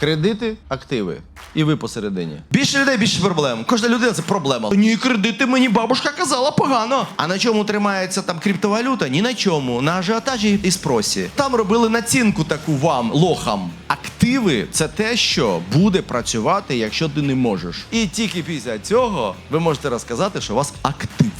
Кредити, активи. І ви посередині. Більше людей, більше проблем. Кожна людина це проблема. Ні, кредити мені бабушка казала погано. А на чому тримається там криптовалюта? Ні на чому. На ажіотажі і спросі. Там робили націнку таку вам, лохам. Активи це те, що буде працювати, якщо ти не можеш. І тільки після цього ви можете розказати, що у вас актив.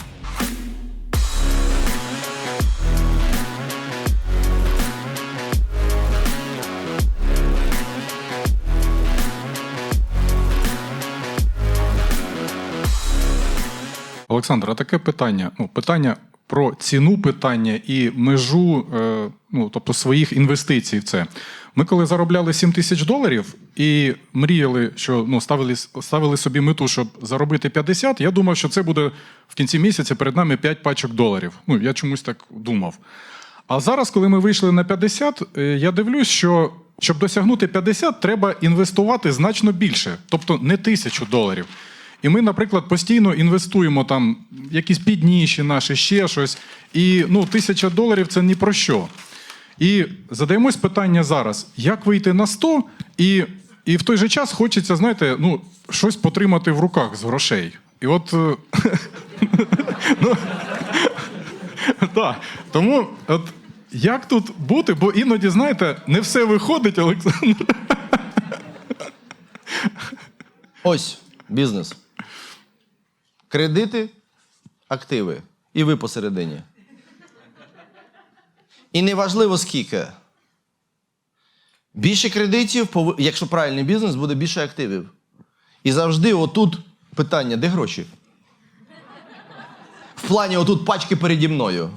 Олександр, а таке питання. Ну, питання про ціну питання і межу, е, ну, тобто своїх інвестицій в це. Ми коли заробляли 7 тисяч доларів і мріяли, що ну, ставили, ставили собі мету, щоб заробити 50, я думав, що це буде в кінці місяця перед нами 5 пачок доларів. Ну, я чомусь так думав. А зараз, коли ми вийшли на 50, е, я дивлюсь, що щоб досягнути 50, треба інвестувати значно більше, тобто не тисячу доларів. І ми, наприклад, постійно інвестуємо там якісь підніші наші, ще щось. І ну, тисяча доларів це ні про що. І задаємось питання зараз: як вийти на 100 і, і в той же час хочеться, знаєте, ну, щось потримати в руках з грошей. І от. е, ну. Тому от як тут бути, бо іноді, знаєте, не все виходить, Олександр. Ось бізнес. Кредити, активи. І ви посередині. І неважливо скільки. Більше кредитів, якщо правильний бізнес, буде більше активів. І завжди отут питання: де гроші? В плані отут пачки переді мною.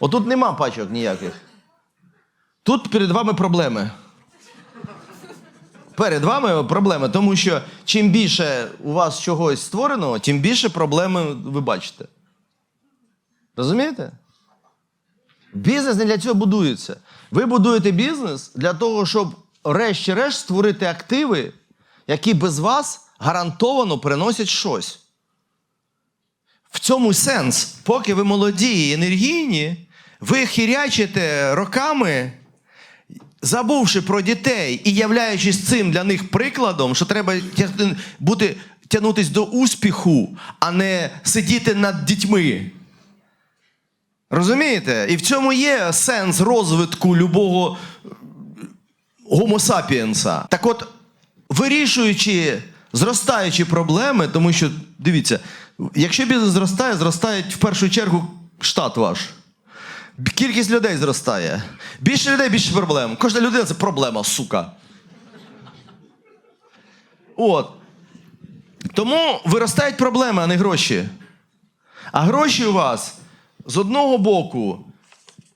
Отут нема пачок ніяких. Тут перед вами проблеми. Перед вами проблеми, тому що чим більше у вас чогось створено, тим більше проблеми ви бачите. Розумієте? Бізнес не для цього будується. Ви будуєте бізнес для того, щоб решті-решт створити активи, які без вас гарантовано приносять щось. В цьому сенс, поки ви молоді і енергійні, ви хірячите роками забувши про дітей і являючись цим для них прикладом, що треба бути, тягнутися до успіху, а не сидіти над дітьми. Розумієте? І в цьому є сенс розвитку любого гомо сапіенса. Так от, вирішуючи зростаючі проблеми, тому що, дивіться, якщо бізнес зростає, зростає в першу чергу штат ваш. Кількість людей зростає. Більше людей, більше проблем. Кожна людина це проблема, сука. От. Тому виростають проблеми, а не гроші. А гроші у вас з одного боку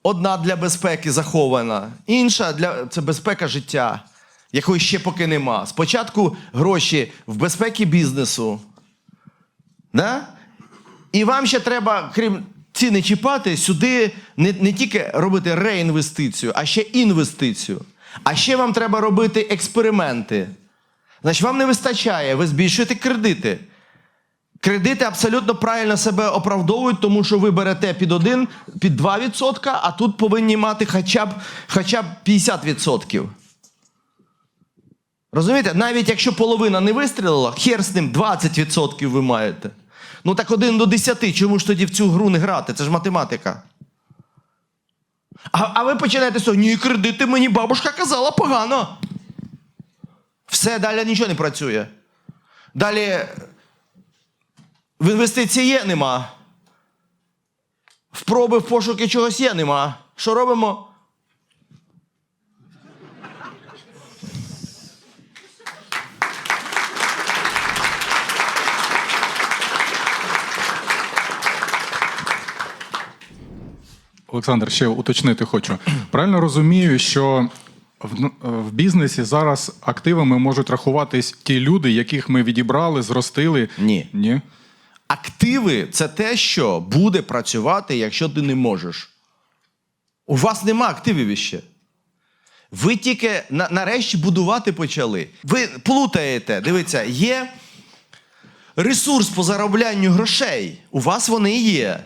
одна для безпеки захована, інша для це безпека життя, якої ще поки нема. Спочатку гроші в безпеки бізнесу. Да? І вам ще треба, крім ціни чіпати, сюди не, не тільки робити реінвестицію, а ще інвестицію. А ще вам треба робити експерименти. Значить, вам не вистачає, ви збільшуєте кредити. Кредити абсолютно правильно себе оправдовують, тому що ви берете під 1, під 2%, а тут повинні мати хоча б, хоча б 50%. Розумієте? Навіть якщо половина не вистрілила, хер з ним 20% ви маєте. Ну так 1 до 10, чому ж тоді в цю гру не грати? Це ж математика. А, а ви починаєте з того, ні, кредити мені бабушка казала погано. Все, далі нічого не працює. Далі в інвестиції є нема. В проби в пошуки чогось є нема. Що робимо? Олександр, ще уточнити хочу. Правильно розумію, що в, в бізнесі зараз активами можуть рахуватись ті люди, яких ми відібрали, зростили. Ні. Ні. Активи це те, що буде працювати, якщо ти не можеш. У вас нема активів іще. Ви тільки на, нарешті будувати почали. Ви плутаєте, дивіться, є ресурс по зароблянню грошей. У вас вони є.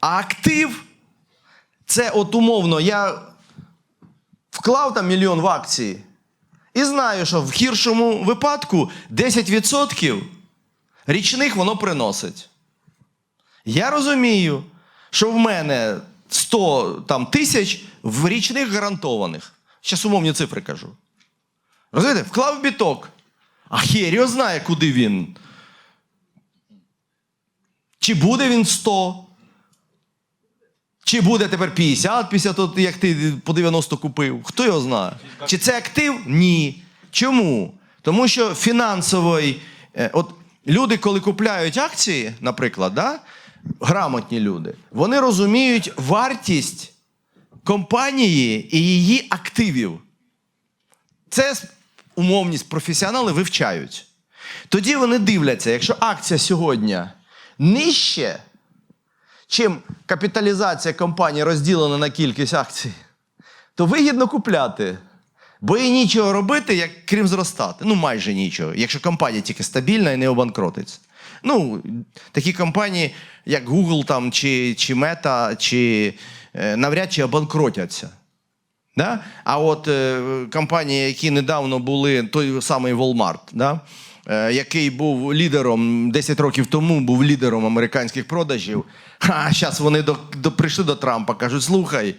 А актив це от умовно, я вклав там мільйон в акції. І знаю, що в гіршому випадку 10% річних воно приносить. Я розумію, що в мене 100 там, тисяч в річних гарантованих. Зараз умовні цифри кажу. Розумієте, вклав біток, а хер його знає, куди він. Чи буде він 100? Чи буде тепер 50 після того, як ти по 90 купив? Хто його знає? Чи це актив? Ні. Чому? Тому що фінансовий. е, От люди, коли купляють акції, наприклад, да? грамотні люди, вони розуміють вартість компанії і її активів. Це умовність професіонали вивчають. Тоді вони дивляться, якщо акція сьогодні нижче, чим капіталізація компанії розділена на кількість акцій, то вигідно купляти. Бо і нічого робити, як крім зростати. Ну, майже нічого, якщо компанія тільки стабільна і не обанкротиться. Ну, такі компанії, як Google там, чи, чи Meta, чи е, навряд чи обанкротяться. Да? А от е, компанії, які недавно були, той самий Walmart, да? Е, який був лідером 10 років тому, був лідером американських продажів. А зараз вони до, до, прийшли до Трампа, кажуть: слухай,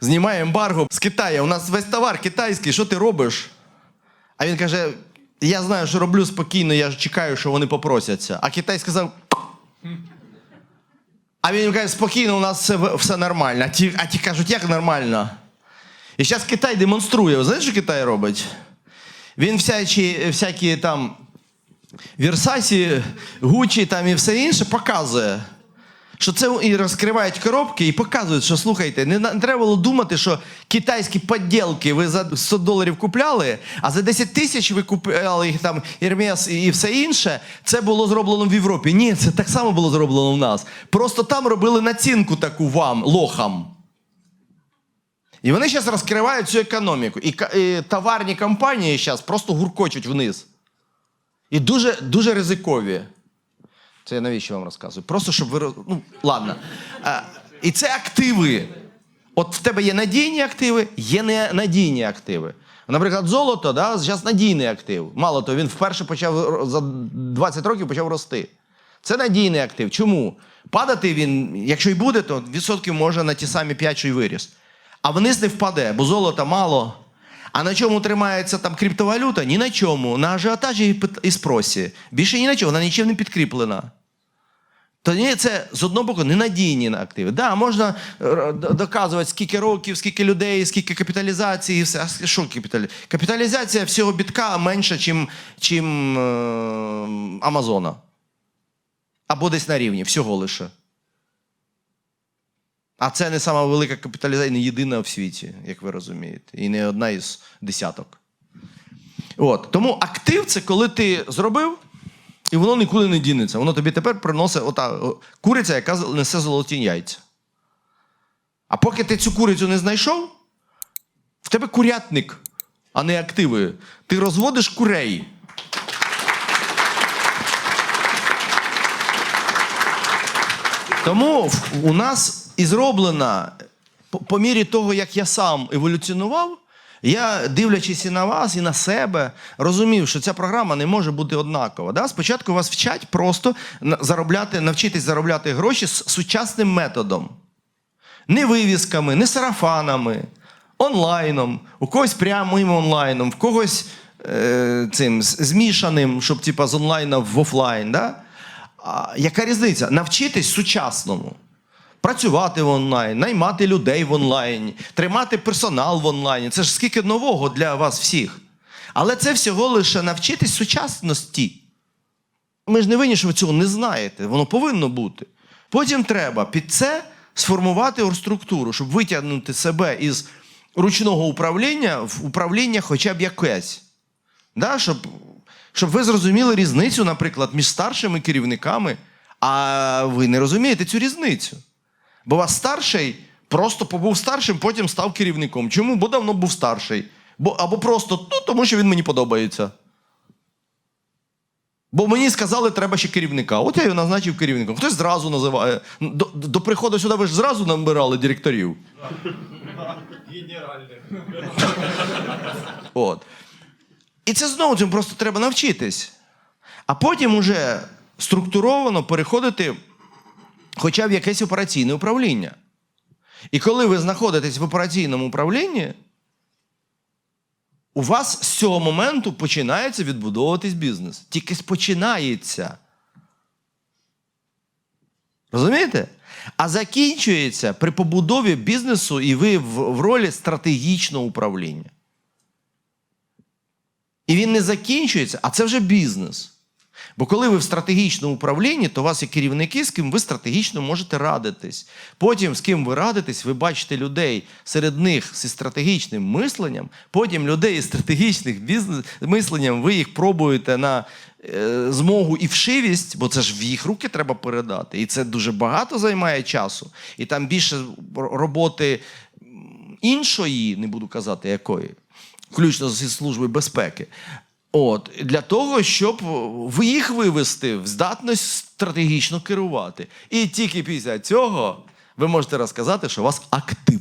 знімай ембарго з Китаю, у нас весь товар китайський, що ти робиш? А він каже: Я знаю, що роблю спокійно, я ж чекаю, що вони попросяться. А Китай сказав. А він каже, спокійно, у нас все, все нормально. А ті, а ті кажуть, як нормально? І зараз Китай демонструє. Ви знаєте, що Китай робить? Він всячі, всякі там Версасі, Гучі там і все інше показує. Що це і розкривають коробки і показують, що слухайте, не, треба було думати, що китайські поділки ви за 100 доларів купляли, а за 10 тисяч ви купляли їх там Hermes і все інше. Це було зроблено в Європі. Ні, це так само було зроблено в нас. Просто там робили націнку таку вам, лохам. І вони зараз розкривають цю економіку. І товарні компанії зараз просто гуркочуть вниз. І дуже, дуже ризикові. Це я навіщо вам розказую? Просто щоб ви роз... Ну, ладно. А, і це активи. От в тебе є надійні активи, є ненадійні активи. Наприклад, золото, да, зараз надійний актив. Мало того, він вперше почав за 20 років почав рости. Це надійний актив. Чому? Падати він, якщо й буде, то відсотків може на ті самі 5, що й виріс. А вниз не впаде, бо золота мало. А на чому тримається там криптовалюта? Ні на чому. На ажіотажі і спросі. Більше ні на чому, вона нічим не підкріплена. Тоді це з одного боку ненадійні активи. Да, можна е, доказувати, скільки років, скільки людей, скільки капіталізації, і все. А що капіталі... Капіталізація всього бітка менша, чим, чим е, Амазона. Або десь на рівні, всього лише. А це не сама велика капіталізація, не єдина в світі, як ви розумієте, і не одна із десяток. От. Тому актив це коли ти зробив, і воно нікуди не дінеться. Воно тобі тепер приносить ота куриця, яка несе золоті яйця. А поки ти цю курицю не знайшов, в тебе курятник, а не активи. Ти розводиш курей. Тому у нас і зроблена, по, мірі того, як я сам еволюціонував, я, дивлячись і на вас, і на себе, розумів, що ця програма не може бути однакова. Да? Спочатку вас вчать просто заробляти, навчитись заробляти гроші з сучасним методом. Не вивісками, не сарафанами, онлайном, у когось прямим онлайном, в когось е, цим змішаним, щоб типа, з онлайна в офлайн. Да? А, яка різниця? Навчитись сучасному. Працювати в онлайн, наймати людей в онлайні, тримати персонал в онлайні. Це ж скільки нового для вас всіх. Але це всього лише навчитись сучасності. Ми ж не винні, що ви цього не знаєте. Воно повинно бути. Потім треба під це сформувати оргструктуру, щоб витягнути себе із ручного управління в управління хоча б якесь. Да? Щоб, щоб ви зрозуміли різницю, наприклад, між старшими керівниками, а ви не розумієте цю різницю. Бо вас старший просто побув старшим, потім став керівником. Чому? Бо давно був старший. Бо, або просто ну, тому, що він мені подобається. Бо мені сказали, треба ще керівника. От я його назначив керівником. Хтось зразу називає. До, до приходу сюди ви ж зразу набирали директорів. От. І це знову цьому просто треба навчитись. А потім уже структуровано переходити хоча б якесь операційне управління. І коли ви знаходитесь в операційному управлінні, у вас з цього моменту починається відбудовуватись бізнес. Тільки починається. Розумієте? А закінчується при побудові бізнесу, і ви в, в ролі стратегічного управління. І він не закінчується, а це вже бізнес. Бо коли ви в стратегічному управлінні, то у вас є керівники, з ким ви стратегічно можете радитись. Потім, з ким ви радитесь, ви бачите людей серед них зі стратегічним мисленням, потім людей із стратегічним бізнес мисленням, ви їх пробуєте на е, змогу і вшивість, бо це ж в їх руки треба передати. І це дуже багато займає часу. І там більше роботи іншої, не буду казати якої, включно зі служби безпеки. От, для того, щоб їх вивести в здатність стратегічно керувати. І тільки після цього ви можете розказати, що у вас актив.